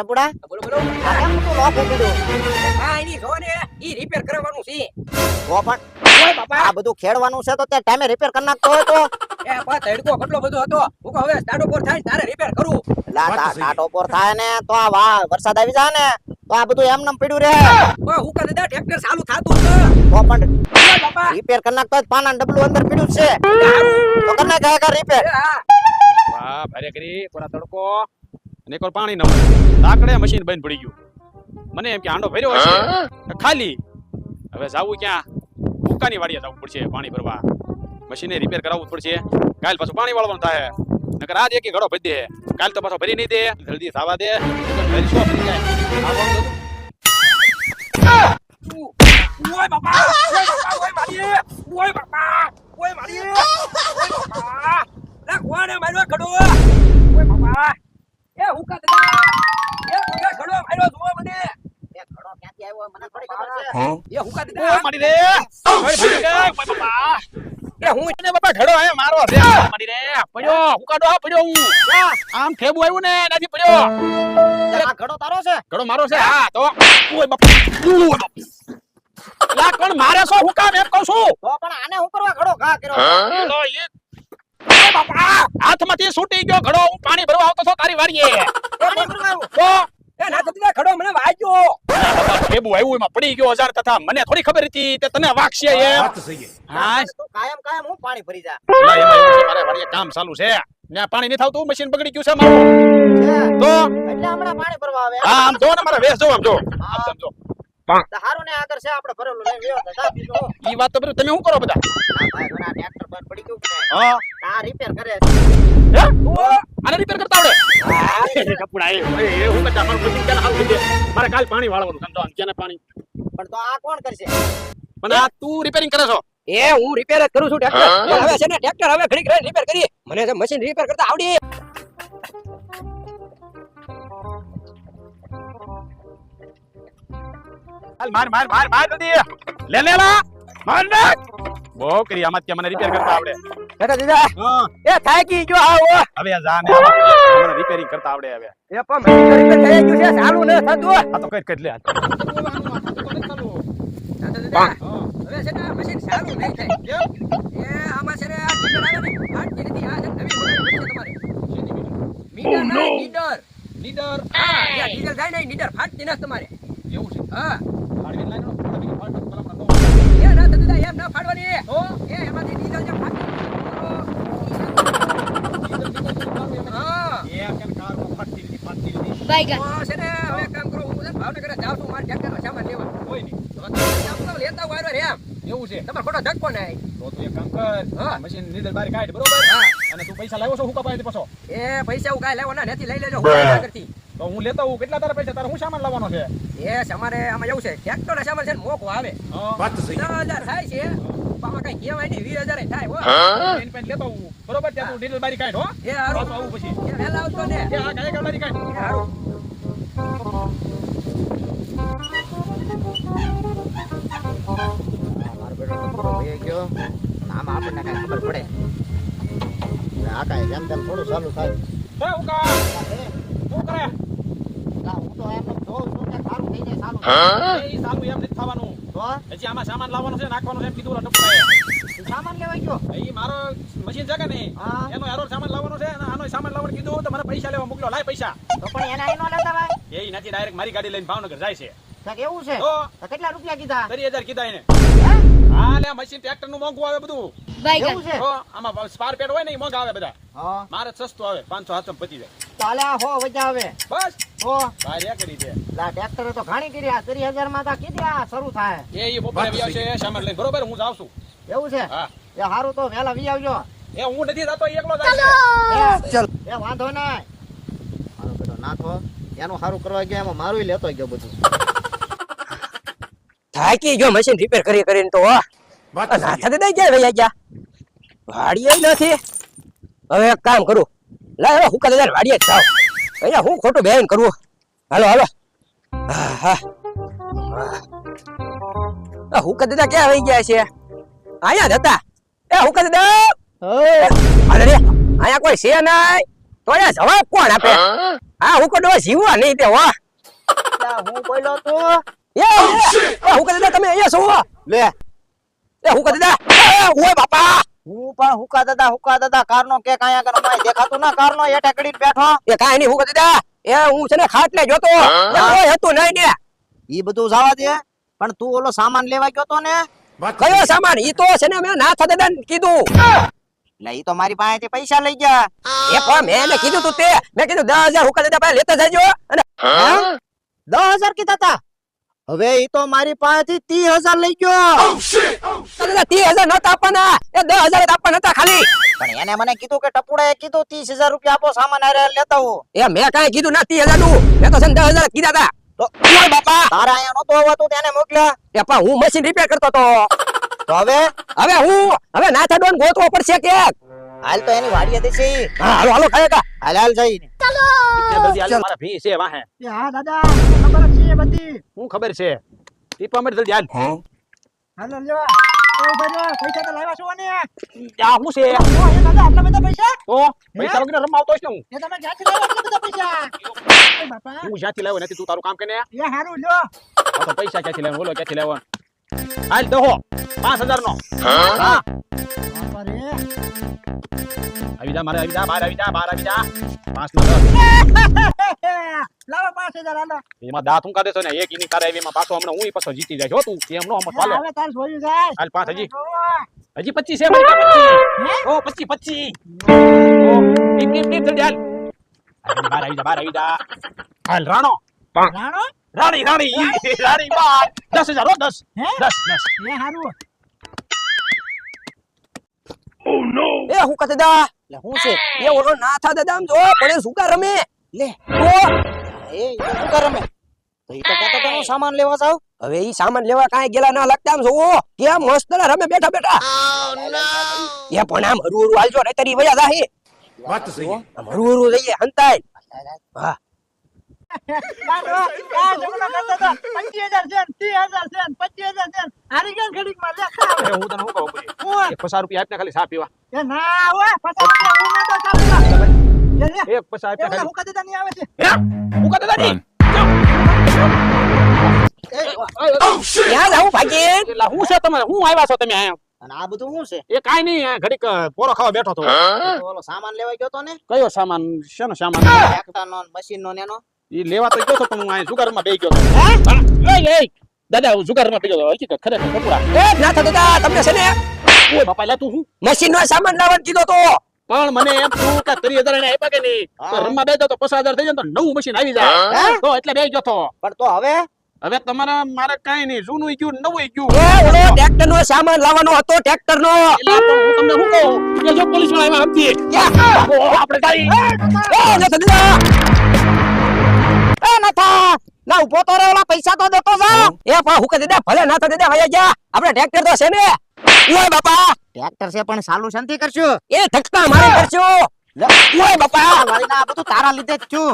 ટપુડા? બોલો બોલો. આ કેમ તું લોક ઉકળ્યું? હા એની જો ને ઈ રિપેર કરવાનું છે. તો પણ ઓય બાપા. આ બધું ખેડવાનું છે તો તે ટાઈમે રિપેર કરી નાખતો હોય તો. એ પા તડકો કેટલો બધો હતો. હું કહું હવે સ્ટાર્ટ ઉપર થાય તારે રિપેર કરવું લા ટાટો પર થાય ને તો આ વા વરસાદ આવી જાય ને તો આ બધું એમને પડ્યું રે ઓય હું કહે દાદા ટ્રેક્ટર ચાલુ થાતું છે પણ બાપા. રિપેર કરી નાખતો પાના ડબલું અંદર પડ્યું છે. તો કરી નાખે રિપેર વાહ ભારે કરી થોડા તડકો. અને એકવાર પાણી ન મળે લાકડે મશીન બંધ પડી ગયું. મને એમ કે આંડો ભર્યો હશે. ખાલી. હવે જાવું ક્યાં? ભૂકાની વાડીએ જવું પડશે પાણી ભરવા. મશીને રિપેર કરાવવું પડશે. કાલ પાછું પાણી વાળવાનું થાય. નકર આજ એક ઘડો ભરી દે. કાલ તો પાછો ભરી નહીં દે. જલ્દી થવા દે? ઓય બાપા ઓય બાપા ઓય મારી ઓય બાપા ઓય મારી ઓય બાપા લા કોણે માર્યો ખડો? ઓય બાપા. એ હું કહે ઓ મારી રે. ઓય ભાઈ બાપા એ હું ને બાપા ઢળો હે મારો રે મારી રે પડ્યો. હુકાડો આ પડ્યો. હું આમ ઠેબુ આવ્યું ને એનાથી પડ્યો. આ ઘડો તારો છે. ઘડો મારો છે હા તો. ઓય બાપા. ઓય બાપા. લા કોણ મારે છો હું કામ એમ કહું છું? તો પણ આને હું કરવા ઘડો ઘા કર્યો? એલો એ બાપા. હાથમાંથી છૂટી ગયો ઘડો હું પાણી ભરવા આવતો છો તારી વાડીએ તો ના દાદા ખડો મને વાગ્યો. બાપા આવ્યું એમાં પડી ગયો હજાર તથા મને થોડી ખબર હતી તે તને વાગશે એમ. હા. કાયમ કાયમ હું પાણી ભરી જા. મારે વાડીએ કામ ચાલુ છે. ત્યાં પાણી નહીં થાવતું મશીન બગડી ગયું છે મારું. તો? એટલે હમણાં પાણી ભરવા આવે. હા આમ જો ને મારા વેસ જો આમ જો. આમ સમજો. હારું ને આગળ છે આપણે ભરેલું હું. ઈ વાત તો તમે શું કરો બધા? પડી ગયું હા. આ રિપેર કરે હે? આને રિપેર કરતા આવડે? કપડા એ એ હું કરતા મારું મશીન ક્યાં હાલ દે મારે કાલ પાણી વાળવાનું સમજો આમ ક્યાં પાણી? પણ તો આ કોણ કરશે? પણ આ તું રિપેરિંગ કરે છો? એ હું રિપેર જ કરું છું ટ્રેક્ટર હવે છે ને ટ્રેક્ટર હવે ઘડીક રહીને રિપેર કરી મને તો મશીન રિપેર કરતા આવડી. હાલ માર માર માર માર જલ્દી લે લે લા. માર ને બહુ કરી આમાં ત્યાં મને રિપેર કરતા આવડે. દાદા દીદા એ થાકી ગયો આવો. હવે આ જા મને રિપેરિંગ કરતા આવડે હવે. એ પણ મશીન રિપેર થઈ ગયું છે ચાલુ ન થતું આ તો કઈ કઈ લે. હવે છે ને મશીન ચાલુ નહીં થાય. એ આમાં છે ને આ મીટર આવે ને આ છે ને નવી તમારે. મીટર ના મીટર. લીડર હા જ્યાં ડીઝલ થાય ને ફાટતી નથી તમારે. એવું છે? હા ગાડી લાઈન નો ફોટો બીજી ફાટો કલમ નો એ ના દાદા એમ ના ફાડવાની. એ એમાંથી ડીઝલ જે હા. હું સામાન લેવા કોઈ નહીં. તો તમે જાઓ તો લેતા હોય રે એમ. એવું છે? તમારે ખોટો ધક્કો ના આવે. તો તું એક કામ કર હા. મશીન નીડર બારી કાઢ બરોબર? અને તું પૈસા લાવ્યો છો હું કપાય પાછો? એ પૈસા હું કઈ લેવો ના નથી લઈ લેજો હું કરતી. તો હું લેતો હું કેટલા તારા પૈસા? તારે હું સામાન લાવવાનો છે? યસ અમારે આમાં એવું છે ટ્રેક્ટર ના સામાન છે ને મોકો આવે. વાત દસ હજાર થાય છે આમાં કઈ કહેવાય નહીં વીસ હજાર થાય હો. એની પેન લેતો હું બરોબર? ત્યાં તું ડીઝલ બારી કાઢ હો. એ હારું. આવું પછી. એ વેલા આવતો ને. એ આ ગાય ગાડી કાઢ. હારું. આપણને કઈ ખબર પડે. આ કાંઈ જેમ તેમ થોડું ચાલુ થાય. શું કરે સામાન લાવવાનો છે નાખવાનો છે એમ કીધું ઓલા ટપકાએ. તું સામાન લેવા ગયો? એ મારો મશીન છે કે નહીં? એનો હારો સામાન લાવવાનો છે અને આનો સામાન લાવવાનું કીધું તો મને પૈસા લેવા મોકલો લાય પૈસા. તો પણ એના એનો લેતા ભાઈ. એ નથી ડાયરેક્ટ મારી ગાડી લઈને ભાવનગર જાય છે. કેવું છે? તો? કેટલા રૂપિયા કીધા? તરી હજાર કીધા એને. હે? લે મશીન ટ્રેક્ટરનું મોંઘું આવે બધું. એવું છે? આમાં સ્પાર પેડ હોય ને એ મોંઘ આવે બધા. મારે સસ્તો સસ્તું આવે પાંચસો સાતસો પતી જાય ચાલે હો વજા આવે બસ. હો. ભાઈ કરી દે. લા ટ્રેક્ટરે તો ઘણી કરી આ ત્રીસ હજારમાં તા કીધી આ શરૂ થાય. એ એ બપોરે આવી આવશે બરોબર હું જાઉં છું. એવું છે? હા. એ હારું તો વહેલા વી આવજો. એ હું નથી જતો એકલો જાય એ વાંધો નહીં. મારો બેટો નાથો એનું સારું કરવા ગયો એમાં મારું લેતો ગયો બધું. થાકી ગયો મશીન રિપેર કરી કરીને તો નાથા દાદા ક્યાં ભાઈ ગયા. વાડીએ નથી. હવે એક કામ કરું. લા હવે હું દાદા વાડીએ જ જાઉં. અહીંયા હું ખોટું બેન કરવું હાલો હાલો. હા હા દાદા ક્યાં વહી ગયા છે? અહીંયા જ હતા. એ હુકા દાદા. અરે રે. અહીંયા કોઈ છે નહીં. તો અહીંયા જવાબ કોણ આપે? હા? હું કડો જીવવા નહીં તે હો. ત્યાં હું બોલ્યો તું. એ તમે અહીંયા છો લે. એ હું કદી ઓય બાપા. હું પણ હુકા દાદા હુકા દાદા કારનો કે કાયા કર માય દેખાતું ના કારનો એ ટેકડી બેઠો. એ કાંઈ નહીં હુકા દાદા. એ હું છે ને ખાટલે જોતો. એ કોઈ હતું નહીં ને. ઈ બધું જવા દે. પણ તું ઓલો સામાન લેવા ગયો તો ને? કયો સામાન? ઈ તો છે ને મેં નાથ દાદા કીધું. એટલે ઈ તો મારી પાસેથી પૈસા લઈ ગયા. એ પણ મેં એને કીધું તું તે. મેં કીધું દસ હજાર હુકા દાદા પાસે લેતા જજો. અને દસ હજાર કીધા તા. હવે ઈ તો મારી પાસેથી ત્રીસ હજાર લઈ ગયો. દાદા ત્રીસ હજાર નતા આપવાના. એ દસ હજાર આપવાના હતા ખાલી. પણ એને મને કીધું કે ટપુડાએ કીધું ત્રીસ હજાર રૂપિયા આપો સામાન હારે લેતા હું. એ મેં કાંઈ કીધું ના ત્રીસ હજારનું મેં તો છે દસ હજાર કીધા હતા. બાપા. તારા અહીંયા નતો આવતું તેને મોકલ્યા. એ પણ હું મશીન રિપેર કરતો તો તો હવે? હવે હું? હવે નાથા ડોન ગોતવો પડશે કે. હાલ તો એની વાડી હતી. હા હાલો હાલો ખાય કા. હાલ હાલ જઈને ત્યાં જલ્દી હાલ, મારા ભી છે વાહે. હા દાદા ખબર છે બધી. હું ખબર છે? ટીપા મેં જલ્દી હાલ. હાલો લેવા. એ ઊભા પૈસા તો લાવ્યા છો ને આ હું છે? આટલા બધા પૈસા? તો? પૈસા વગર રમવા આવતો છે એ તમે ક્યાંથી લાવ્યા આટલા બધા પૈસા? બાપા. હું જ્યાંથી લાવ્યો નથી તું તારું કામ કરીને એ હારું લ્યો. તો પૈસા ક્યાંથી લાવ્યો? બોલો ક્યાંથી લાવ્યો? હાલ દહો પાંચ હજાર નો હા. બાપા આવી જા મારે આવી જા બહાર આવી જા બહાર આવી જા. પાંચ નો લાવો પાંચ હજાર હાલો. એમાં દાંત હું કાઢે છે ને એક ઇની આવી એમાં પાછો હમણાં હું પાછો જીતી જાય. જો તું એમ નો હમણાં ચાલે. હવે તાર જોયું જાય. હાલ પાંચ હજી. હજી પચીસ છે ઓ પચીસ પચીસ. ઓ ટીપ ટીપ ટીપ જલ્દી હાલ હાલ, બહાર આવી જા બહાર આવી જા. હાલ રાણો. રાણો? રાણી રાણી રાણી. બાર દસ હજાર હો દસ. દસ દસ. એ હારું એ હું કહે દા? લે હું છે? એ ઓલો નાથા દાદા આમ જો પડે સુકા રમે? લે ઓ એ સુકા તો શું કરે મેં તો ઈ તો કહેતો તો હું સામાન લેવા જાવ હવે ઈ સામાન લેવા કાંઈ ગેલા ના લાગતા આમ જોવો. કેમ મસ્ત ના રમે બેઠા બેઠા. એ પણ આમ હરુ હરુ હાલજો ને તરી વયા જાહે. વાત તો સહી. આમ હરુ હરુ જઈએ હંતાય. હા. લાડો, આ જમણો કરતો તો 25,000 છે ને 30,000 છે ને 25,000 છે ને. હારી ગયા ને ઘડીકમાં લે ખા હવે. હું તને શું કહું બોલી? હું? એક પચાસ રૂપિયા આપને ખાલી ચા પીવા ના હોય, પચાસ રૂપિયા હું. એક ખાલી હુકા આવે છે. હું ભાગી એટલે હું તમે હું આવ્યા છો તમે અહીંયા અને આ બધું શું છે એ કાઈ નહીં ઘડીક પોરો ખાવા બેઠો તો ઓલો સામાન લેવા ગયો તો ને કયો સામાન શેનો સામાન મશીન નો મશીનનો ને એનો ઈ લેવા તો ગયો તો પણ હું અહીંયા જુગારમાં બે ગયો તો હા, એય, એય, દાદા હું જુગારમાં બેહી ગયો હકીકત ખરેખર કપડા એ નાથા દાદા તમને છે ને? ઓય બાપા લે તું હું? મશીન નો સામાન લાવવાનું કીધો તો. પણ મને એમ થયું કે ત્રીસ હજાર એને આપ્યા કે નહીં? તો. રમવા બે તો પચાસ હજાર થઈ જાય તો નવું મશીન આવી જાય. તો એટલે બે ગયો તો. પણ તો હવે? હવે તમારે મારે કઈ નહીં. જૂનું ઈ ગયું નવું ઈ ગયું. એ ઓલો ટ્રેક્ટર નો સામાન લાવવાનો હતો ટ્રેક્ટર નો હું તમને શું કહું? કે જો પોલીસવાળા આવ્યા સમજી ઓ, આપણે તારી એ નાથા! ના ઊભો તો રે ઓલા પૈસા તો દેતો જા. એ પણ હુકે દે દે ભલે ના થા દે દે ભાઈ જા આપણે ટ્રેક્ટર તો છે ને. ઓય બાપા! ટ્રેક્ટર છે પણ સાલું શાંતિ કરશું? એ ધક્કા મારી કરશું. ઓય બાપા! મારી ના બધું તારા લીધે જ છું.